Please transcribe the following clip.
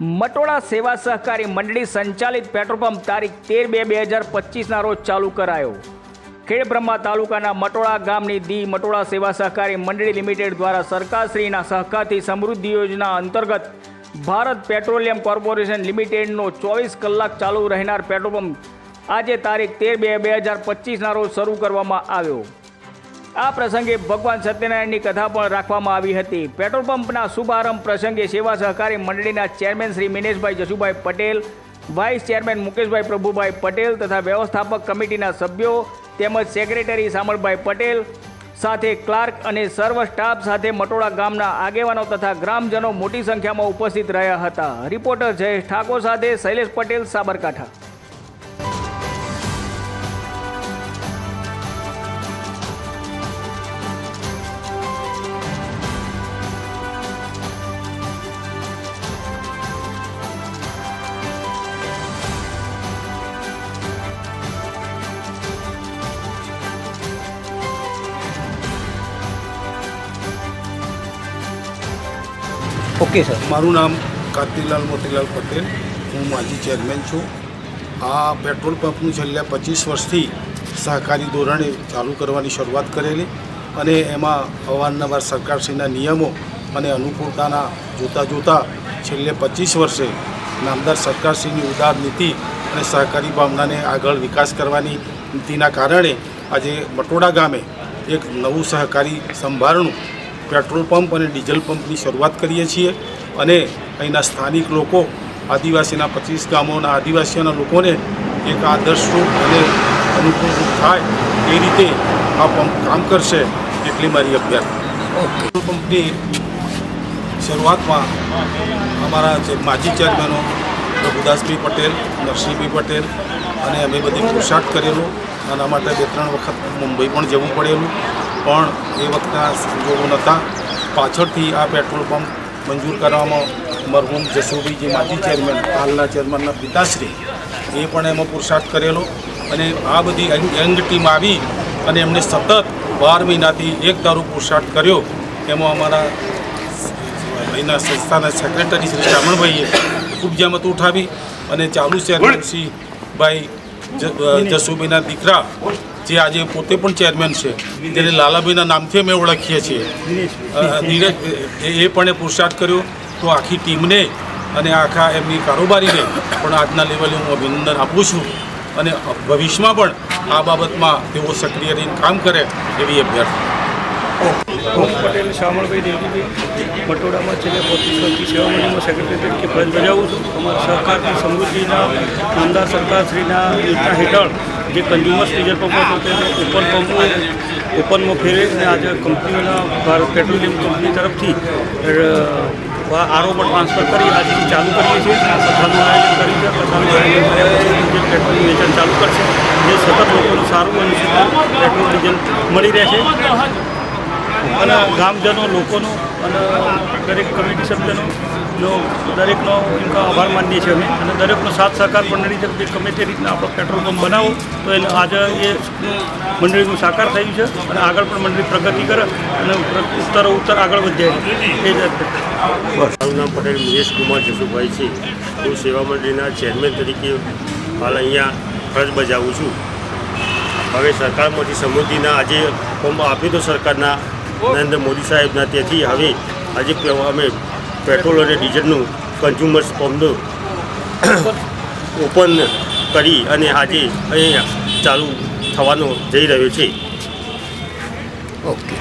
મટોળા સેવા સહકારી મંડળી સંચાલિત પેટ્રોલ પંપ તારીખ તેર બે બે હજાર પચીસના રોજ ચાલુ કરાયો. ખેડબ્રહ્મા તાલુકાના મટોળા ગામની દી મટોળા સેવા સહકારી મંડળી લિમિટેડ દ્વારા સરકારશ્રીના સહકારથી સમૃદ્ધિ યોજના અંતર્ગત ભારત પેટ્રોલિયમ કોર્પોરેશન લિમિટેડનો ચોવીસ કલાક ચાલુ રહેનાર પેટ્રોલ પંપ આજે તારીખ તેર બે બે હજાર પચીસના રોજ શરૂ કરવામાં આવ્યો. આ પ્રસંગે ભગવાન સત્યનારાયણની કથા પણ રાખવામાં આવી હતી. પેટ્રોલ પંપના શુભારંભ પ્રસંગે સેવા સહકારી મંડળીના chairman Shri Mineshbhai Jashubhai Patel, vice chairman Mukeshbhai Prabhubhai Patel તથા વ્યવસ્થાપક કમિટીના સભ્યો તેમજ સેક્રેટરી સામળભાઈ પટેલ, સાથે ક્લાર્ક અને સર્વ સ્ટાફ સાથે મટોળા ગામના આગેવાનો તથા ગ્રામજનો મોટી સંખ્યામાં ઉપસ્થિત રહ્યા હતા. રિપોર્ટર જયેશ ઠાકોર સાથે શૈલેષ પટેલ, સાબરકાંઠા. ઓકે સર મારું નામ કાંતિલાલ મોતીલાલ પટેલ. હું માજી ચેરમેન છું. આ પેટ્રોલ પંપનું છેલ્લા પચીસ વર્ષથી સહકારી ધોરણે ચાલુ કરવાની શરૂઆત કરેલી અને એમાં અવારનવાર સરકારશ્રીના નિયમો અને અનુકૂળતાના જોતાં જોતાં છેલ્લે પચીસ વર્ષે નામદાર સરકારશ્રીની ઉદાર નીતિ અને સહકારી ભાવનાને આગળ વિકાસ કરવાની નીતિના કારણે આજે મટોડા ગામે એક નવું સહકારી સંભારણું પેટ્રોલ પંપ અને ડીઝલ પંપની શરૂઆત કરીએ છીએ અને અહીંના સ્થાનિક લોકો આદિવાસીના પચીસ ગામોના આદિવાસીઓના લોકોને એક આદર્શરૂપ અને અનુકૂળરૂપ થાય એ રીતે આ પંપ કામ કરશે એટલી મારી અભ્યર્થના પેટ્રોલ પંપની શરૂઆતમાં અમારા જે માજી ચેરમેનો પ્રભુદાસભાઈ પટેલ નરસિંહભાઈ પટેલ અને અમે બધી પોશાક કરેલો. આના માટે બે ત્રણ વખત મુંબઈ પણ જવું પડેલું. પણ એ વખતના સંજોગો નહોતા. પાછળથી આ પેટ્રોલ પંપ મંજૂર કરવામાં મરહુમ જસુભાઈ માજી ચેરમેન, હાલના ચેરમેનના પિતાશ્રી, એ પણ એમાં પુરુષાર્થ કરેલો. અને આ બધી યંગ ટીમ આવી અને એમણે સતત બાર મહિનાથી એક દારૂ પુરુષાર્થ કર્યો. એમાં અમારા અહીંના સંસ્થાના સેક્રેટરી શ્રી શ્રાવણભાઈએ ખૂબ જમત ઉઠાવી અને ચાલુ ચેરમેન શ્રી ભાઈ જસુભાઈના દીકરા જે આજે પોતે પણ ચેરમેન છે તેને લાલાભાઈના નામથી અમે ઓળખીએ છીએ. અ, નીરજ એ પણ પુરુષાર્થ કર્યો. તો આખી ટીમને અને આખા એમની કારોબારીને પણ આજના લેવલે હું અભિનંદન આપું છું. અને ભવિષ્યમાં પણ આ બાબતમાં તેઓ સક્રિય રહીને કામ કરે એવી અભ્યર્થના. હું પટેલ શામળભાઈ દેવજીભાઈ બટોડામાં છેલ્લે પચીસ વર્ષથી સેવા મંડળમાં સેક્રેટરી તરીકે ફરજ બજાવું છું. અમારા સરકારની સમૃદ્ધિના, નામદાર સરકારશ્રીના યોજના હેઠળ જે કન્ઝ્યુમર્સ ડીઝલ પંપ હતો તેને ઓપન પંપ ઓપનમાં ફેરવે અને આજે કંપનીઓના ભારત પેટ્રોલિયમ કંપની તરફથી આરોમાં ટ્રાન્સફર કરી આજથી ચાલુ કરીએ છીએ. કથાનું આયોજન કરી છે. કથાનું આયોજન કર્યા પછી જે પેટ્રોલ વેચાણ ચાલુ કરશે, જે સતત લોકોનું સારું અને પેટ્રોલ ડીઝલ મળી રહેશે. અને ગામજનો, લોકોનો અને દરેક કમિટી સભ્યનો, જો દરેકનો એમનો આભાર માનીએ છીએ અમે. અને દરેકનો સાથ સહકાર મંડળી તરફથી ગમે તે રીતના આપણો પેટ્રોલ પંપ બનાવો, તો એને આજે એ મંડળીનું સાકાર થયું છે અને આગળ પણ મંડળી પ્રગતિ કરે અને ઉત્તર ઉત્તરો આગળ વધે. એ જ. મારું પટેલ મુકેશ કુમાર જસુભાઈ છે. હું સેવા મંડળીના ચેરમેન તરીકે હાલ અહીંયા ફરજ બજાવું છું. હવે સરકારમાંથી સમૃદ્ધિના આજે પંપ આપ્યું તો સરકારના નરેન્દ્ર મોદી સાહેબના તેથી હવે આજે અમે પેટ્રોલ અને ડીઝલનું કન્ઝ્યુમર્સ પંપનું ઓપન કરી અને આજે અહીંયા ચાલુ થવાનો જઈ રહ્યો છે. ઓકે